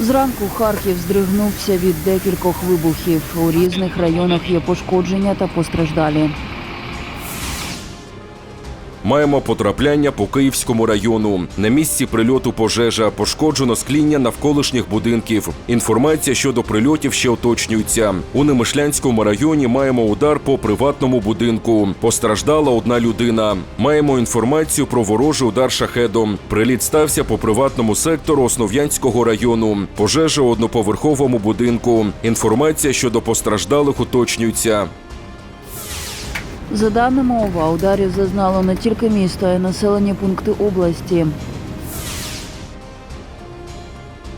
Зранку Харків здригнувся від декількох вибухів. У різних районах є пошкодження та постраждалі. Маємо потрапляння по Київському району. На місці прильоту пожежа пошкоджено скління навколишніх будинків. Інформація щодо прильотів ще уточнюється. У Немишлянському районі маємо удар по приватному будинку. Постраждала одна людина. Маємо інформацію про ворожий удар шахедом. Приліт стався по приватному сектору Основ'янського району. Пожежа у одноповерховому будинку. Інформація щодо постраждалих уточнюється. За даними ОВА, ударів зазнало не тільки місто, а й населені пункти області.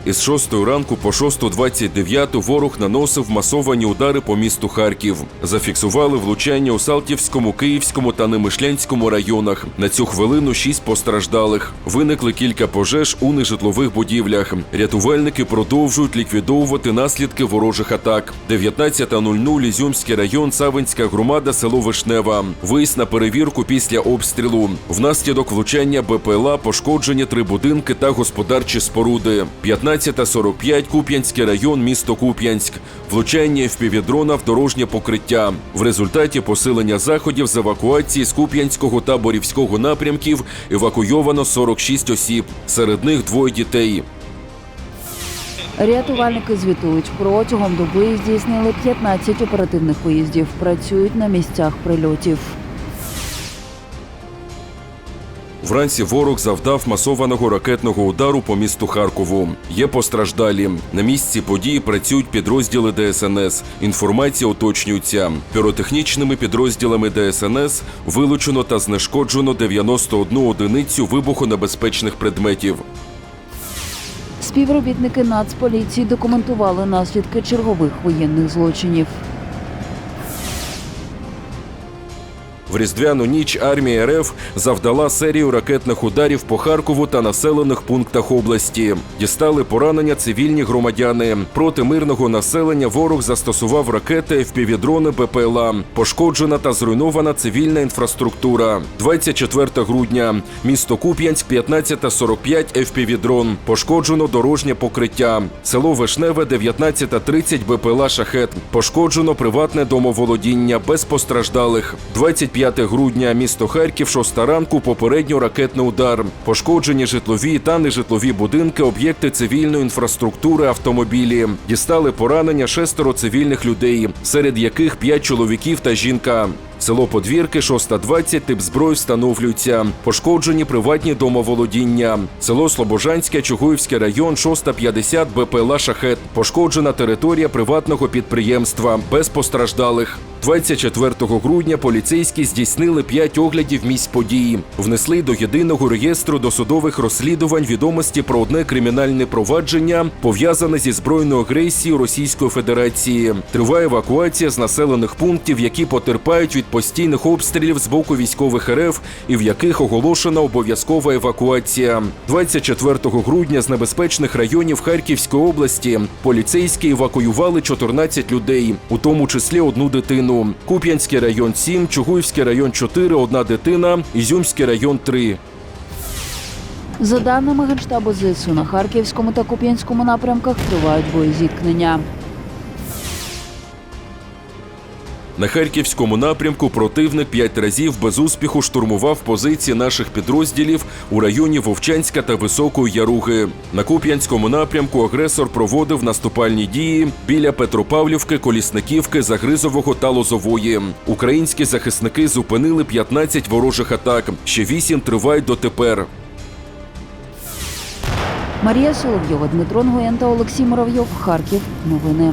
Із 6 ранку по 6.29 ворог наносив масовані удари по місту Харків. Зафіксували влучання у Салтівському, Київському та Немишлянському районах. На цю хвилину шість постраждалих. Виникли кілька пожеж у нежитлових будівлях. Рятувальники продовжують ліквідовувати наслідки ворожих атак. 19.00 Ізюмський район, Савинська громада, село Вишнева. Виїзд на перевірку після обстрілу. Внаслідок влучання БПЛА пошкоджені три будинки та господарчі споруди. 15.45 Куп'янський район, місто Куп'янськ. Влучання впівдрона в дорожнє покриття. В результаті посилення заходів з евакуації з Куп'янського та Борівського напрямків евакуйовано 46 осіб. Серед них двоє дітей. Рятувальники звітують, протягом доби здійснили 15 оперативних виїздів. Працюють на місцях прильотів. Вранці ворог завдав масованого ракетного удару по місту Харкову. Є постраждалі. На місці події працюють підрозділи ДСНС. Інформація уточнюється. Піротехнічними підрозділами ДСНС вилучено та знешкоджено 91 одиницю вибухонебезпечних предметів. Співробітники Нацполіції документували наслідки чергових воєнних злочинів. В різдвяну ніч армія РФ завдала серію ракетних ударів по Харкову та населених пунктах області. Дістали поранення цивільні громадяни. Проти мирного населення ворог застосував ракети, впівдрони БПЛА. Пошкоджена та зруйнована цивільна інфраструктура. 24 грудня. Місто Куп'янськ, 15.45 FPV-дрон. Пошкоджено дорожнє покриття. Село Вишневе, 19.30 БПЛА «Шахет». Пошкоджено приватне домоволодіння без постраждалих. 25 грудня. Місто Харків, 6 ранку. Попередньо ракетний удар. Пошкоджені житлові та нежитлові будинки, об'єкти цивільної інфраструктури, автомобілі. Дістали поранення шестеро цивільних людей, серед яких п'ять чоловіків та жінка. Село Подвірки, 6.20, тип зброї встановлюється. Пошкоджені приватні домоволодіння. Село Слобожанське, Чугуївський район, 6.50, БПЛА «Шахет». Пошкоджена територія приватного підприємства. Без постраждалих. 24 грудня поліцейські здійснили п'ять оглядів місць події. Внесли до єдиного реєстру досудових розслідувань відомості про одне кримінальне провадження, пов'язане зі збройною агресією Російської Федерації. Триває евакуація з населених пунктів, які потерпають від постійних обстрілів з боку військових РФ і в яких оголошена обов'язкова евакуація. 24 грудня з небезпечних районів Харківської області поліцейські евакуювали 14 людей, у тому числі одну дитину. Куп'янський район 7, Чугуївський район 4, одна дитина, Ізюмський район 3. За даними Генштабу ЗСУ, на Харківському та Куп'янському напрямках тривають боєзіткнення. На харківському напрямку противник п'ять разів без успіху штурмував позиції наших підрозділів у районі Вовчанська та Високої Яруги. На Куп'янському напрямку агресор проводив наступальні дії біля Петропавлівки, Колісниківки, Загризового та Лозової. Українські захисники зупинили 15 ворожих атак. Ще 8 тривають дотепер. Марія Соловйова, Дмитро Нгоєн та Олексій Муравйов. Харків. Новини.